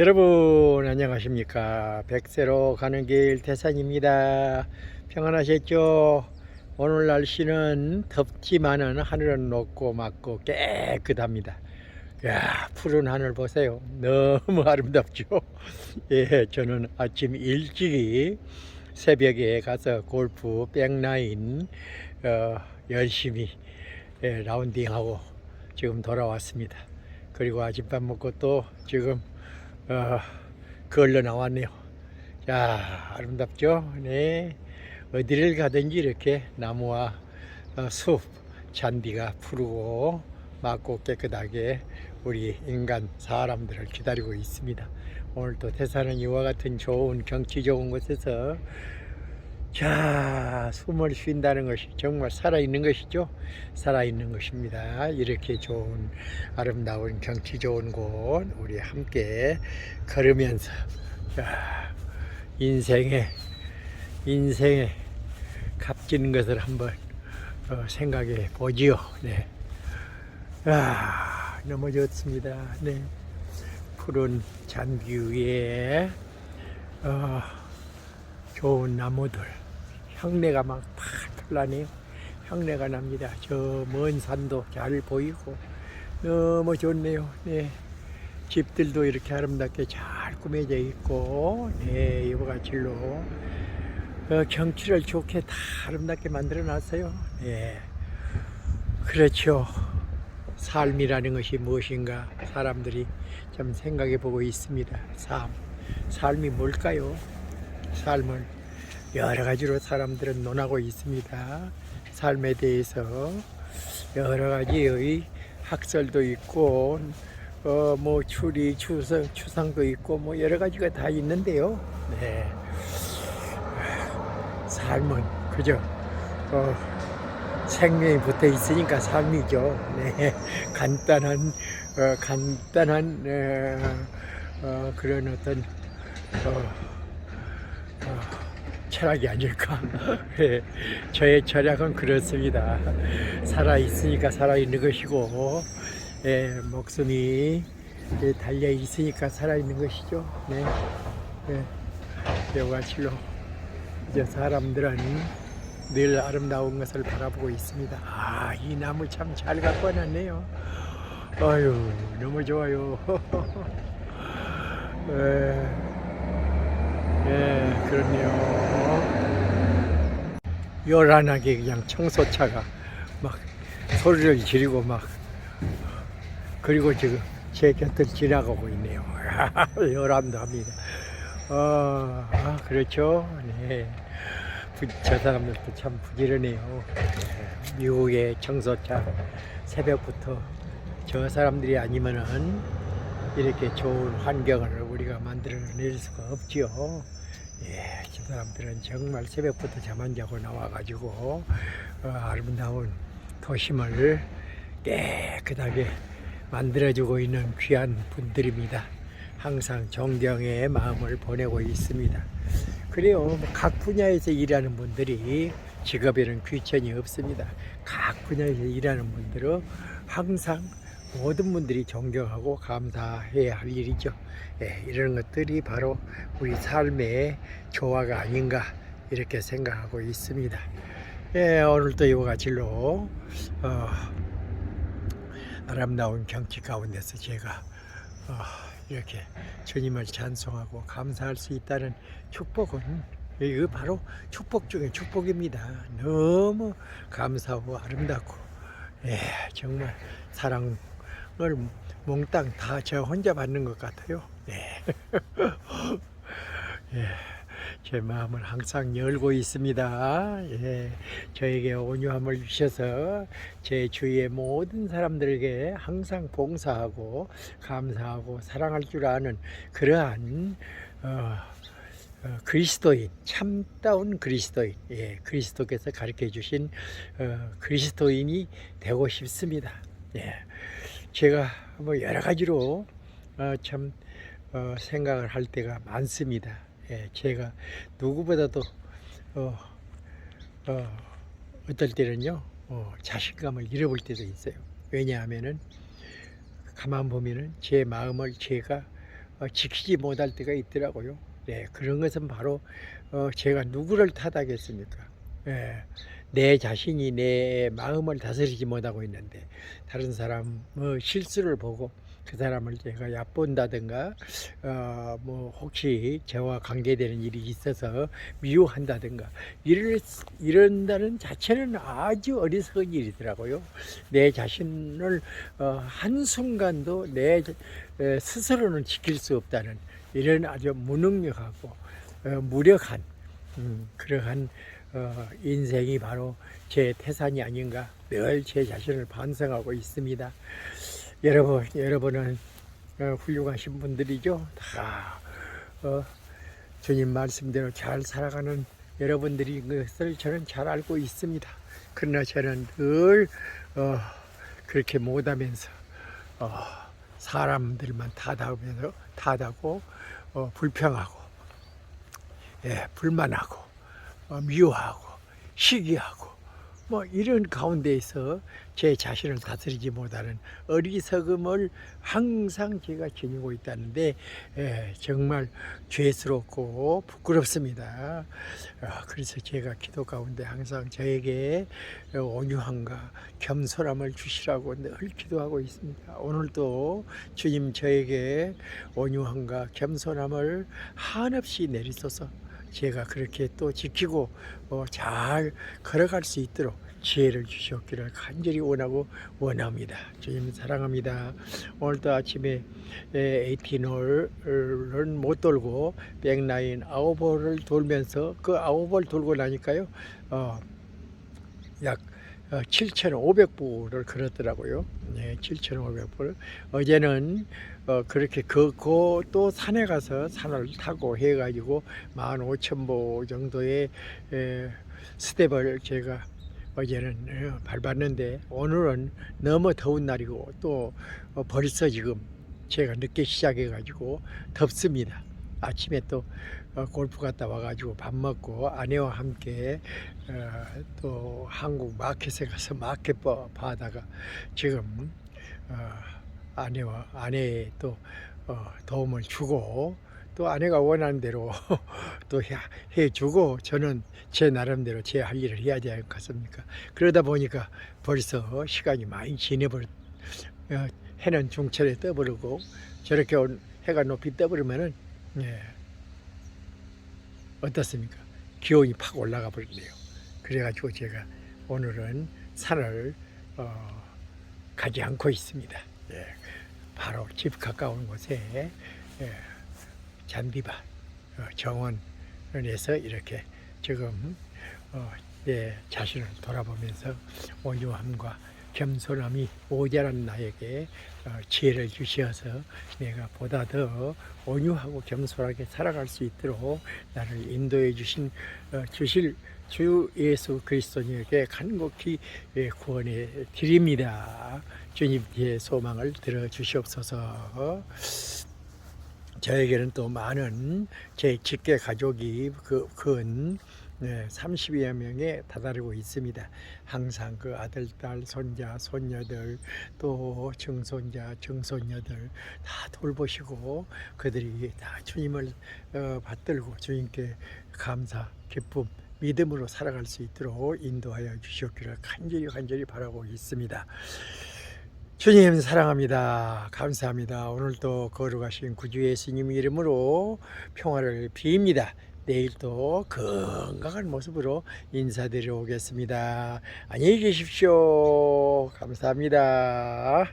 여러분 안녕하십니까? 백세로 가는 길 대산입니다. 평안하셨죠? 오늘 날씨는 덥지만은 하늘은 높고 맑고 깨끗합니다. 야 푸른 하늘 보세요. 너무 아름답죠? 예 저는 아침 일찍이 새벽에 가서 골프 백라인 어, 열심히 예, 라운딩하고 지금 돌아왔습니다. 그리고 아침밥 먹고 또 지금 어, 걸러 나왔네요. 자, 아름답죠? 네. 어디를 가든지 이렇게 나무와 어, 숲, 잔디가 푸르고 맑고 깨끗하게 우리 인간 사람들을 기다리고 있습니다. 오늘 또 태산은 이와 같은 좋은 경치 좋은 곳에서 자, 숨을 쉰다는 것이 정말 살아있는 것이죠. 살아있는 것입니다. 이렇게 좋은 아름다운 경치 좋은 곳 우리 함께 걸으면서 자, 인생의 인생의 값지는 것을 한번 어, 생각해 보지요. 네. 아, 너무 좋습니다. 네. 푸른 잔디 위에 어, 좋은 나무들 향내가 막 팔팔 나네요. 향내가 납니다. 저 먼 산도 잘 보이고 너무 좋네요. 네. 집들도 이렇게 아름답게 잘 꾸며져 있고 네, 이와 같이로 어, 경치를 좋게 다 아름답게 만들어 놨어요. 네. 그렇죠. 삶이라는 것이 무엇인가 사람들이 좀 생각해 보고 있습니다. 삶. 삶이 뭘까요? 삶을 여러 가지로 사람들은 논하고 있습니다. 삶에 대해서 여러 가지의 학설도 있고 어 뭐 추리 추상 추상도 있고 뭐 여러 가지가 다 있는데요. 네. 삶은 그죠? 어, 생명이 붙어 있으니까 삶이죠. 네. 간단한 어, 간단한 어, 어, 그런 어떤 어, 어, 철학이 아닐까. 예, 저의 철학은 그렇습니다. 살아 있으니까 살아 있는 것이고, 예, 목숨이 예, 달려 있으니까 살아 있는 것이죠. 네, 예, 여과실로 이제 사람들은 늘 아름다운 것을 바라보고 있습니다. 아, 이 나무 참 잘 갖고 왔네요. 아유, 너무 좋아요. 예. 예, 그렇네요. 요란하게 그냥 청소차가 막 소리를 지르고 막 그리고 지금 제 곁을 지나가고 있네요. 요란도 합니다. 어, 아, 그렇죠. 네. 부- 저 사람들도 참 부지런해요. 예, 미국의 청소차 새벽부터 저 사람들이 아니면은 이렇게 좋은 환경을 우리가 만들어낼 수가 없지요. 예, 저 사람들은 정말 새벽부터 잠 안 자고 나와가지고 어, 아름다운 도심을 깨끗하게 만들어주고 있는 귀한 분들입니다. 항상 존경의 마음을 보내고 있습니다. 그래요. 뭐각 분야에서 일하는 분들이 직업에는 귀천이 없습니다. 각 분야에서 일하는 분들은 항상 모든 분들이 존경하고 감사해야 할 일이죠. 예, 이런 것들이 바로 우리 삶의 조화가 아닌가 이렇게 생각하고 있습니다. 예, 오늘도 이와 같이로 어, 아름다운 경치 가운데서 제가 어, 이렇게 주님을 찬송하고 감사할 수 있다는 축복은 이거 바로 축복 중에 축복입니다. 너무 감사하고 아름답고 예, 정말 사랑 을 몽땅 다 저 혼자 받는 것 같아요. 네. 예, 제 마음을 항상 열고 있습니다. 예, 저에게 온유함을 주셔서 제 주위의 모든 사람들에게 항상 봉사하고 감사하고 사랑할 줄 아는 그러한 어, 어, 그리스도인 참다운 그리스도인 예, 그리스도께서 가르쳐 주신 어, 그리스도인이 되고 싶습니다. 예, 제가 뭐 여러 가지로 어, 참 어, 생각을 할 때가 많습니다. 예, 제가 누구보다도 어, 어, 어 떨 때는요 어, 자신감을 잃어볼 때도 있어요. 왜냐하면은 가만 보면은 제 마음을 제가 어, 지키지 못할 때가 있더라고요. 네, 그런 것은 바로 어, 제가 누구를 탓하겠습니까? 예, 내 자신이 내 마음을 다스리지 못하고 있는데 다른 사람 뭐 실수를 보고 그 사람을 제가 얕본다든가 어, 뭐 혹시 저와 관계되는 일이 있어서 미워한다든가 이럴, 이런다는 자체는 아주 어리석은 일이더라고요. 내 자신을 어, 한순간도 내 에, 스스로는 지킬 수 없다는 이런 아주 무능력하고 어, 무력한 음, 그러한 어, 인생이 바로 제 태산이 아닌가 늘 제 자신을 반성하고 있습니다. 여러분, 여러분은 어, 훌륭하신 분들이죠. 다 어, 주님 말씀대로 잘 살아가는 여러분들이 것을 저는 잘 알고 있습니다. 그러나 저는 늘 어, 그렇게 못하면서 어, 사람들만 탓하면서 탓하고 어, 불평하고 예, 불만하고 어, 미워하고 시기하고 뭐 이런 가운데에서 제 자신을 다스리지 못하는 어리석음을 항상 제가 지니고 있다는데 예, 정말 죄스럽고 부끄럽습니다. 아, 그래서 제가 기도 가운데 항상 저에게 온유함과 겸손함을 주시라고 늘 기도하고 있습니다. 오늘도 주님 저에게 온유함과 겸손함을 한없이 내리소서. 제가 그렇게 또 지키고 어, 잘 걸어갈 수 있도록 지혜를 주시옵기를 간절히 원하고 원합니다. 주님 사랑합니다. 오늘도 아침에 에이티홀은 못 돌고 백라인 아홉홀을 돌면서 그 아홉홀 돌고 나니까요. 어, 약 7,500步를 걸었더라고요. 네, 7,500步. 어제는 어, 그렇게 걷고 또 산에 가서 산을 타고 해가지고 15,000보 정도의 에, 스텝을 제가 어제는 어, 밟았는데 오늘은 너무 더운 날이고 또 어, 벌써 지금 제가 늦게 시작해 가지고 덥습니다. 아침에 또 어, 골프 갔다 와가지고 밥 먹고 아내와 함께 어, 또 한국 마켓에 가서 마켓 봐- 봐다가 지금 어, 아내와 아내의 또 어, 도움을 주고 또 아내가 원하는 대로 또 해, 해주고 저는 제 나름대로 제 할 일을 해야 되지 않겠습니까? 그러다 보니까 벌써 시간이 많이 지내버렸 어, 해는 중철에 떠버리고 저렇게 온- 해가 높이 떠버리면은 예, 어떻습니까? 기온이 팍 올라가 버리네요. 그래가지고 제가 오늘은 산을 어, 가지 않고 있습니다. 예, 바로 집 가까운 곳에 예, 잔디밭 어, 정원에서 이렇게 지금 어, 내 자신을 돌아보면서 온유함과 겸손함이 모자란 나에게 어, 지혜를 주시어서 내가 보다 더 온유하고 겸손하게 살아갈 수 있도록 나를 인도해 주신 어, 주실 주 예수 그리스도님에게 간곡히 예, 구원해 드립니다. 주님의 소망을 들어 주시옵소서. 저에게는 또 많은 제 직계 가족이 그, 근 네, 30여 명에 다다르고 있습니다. 항상 그 아들, 딸, 손자, 손녀들, 또 증손자, 증손녀들 다 돌보시고 그들이 다 주님을 어, 받들고 주님께 감사, 기쁨, 믿음으로 살아갈 수 있도록 인도하여 주시옵기를 간절히 간절히 바라고 있습니다. 주님 사랑합니다. 감사합니다. 오늘도 거룩하신 구주 예수님 이름으로 평화를 빕니다. 내일도 건강한 모습으로 인사드려 오겠습니다. 안녕히 계십시오. 감사합니다.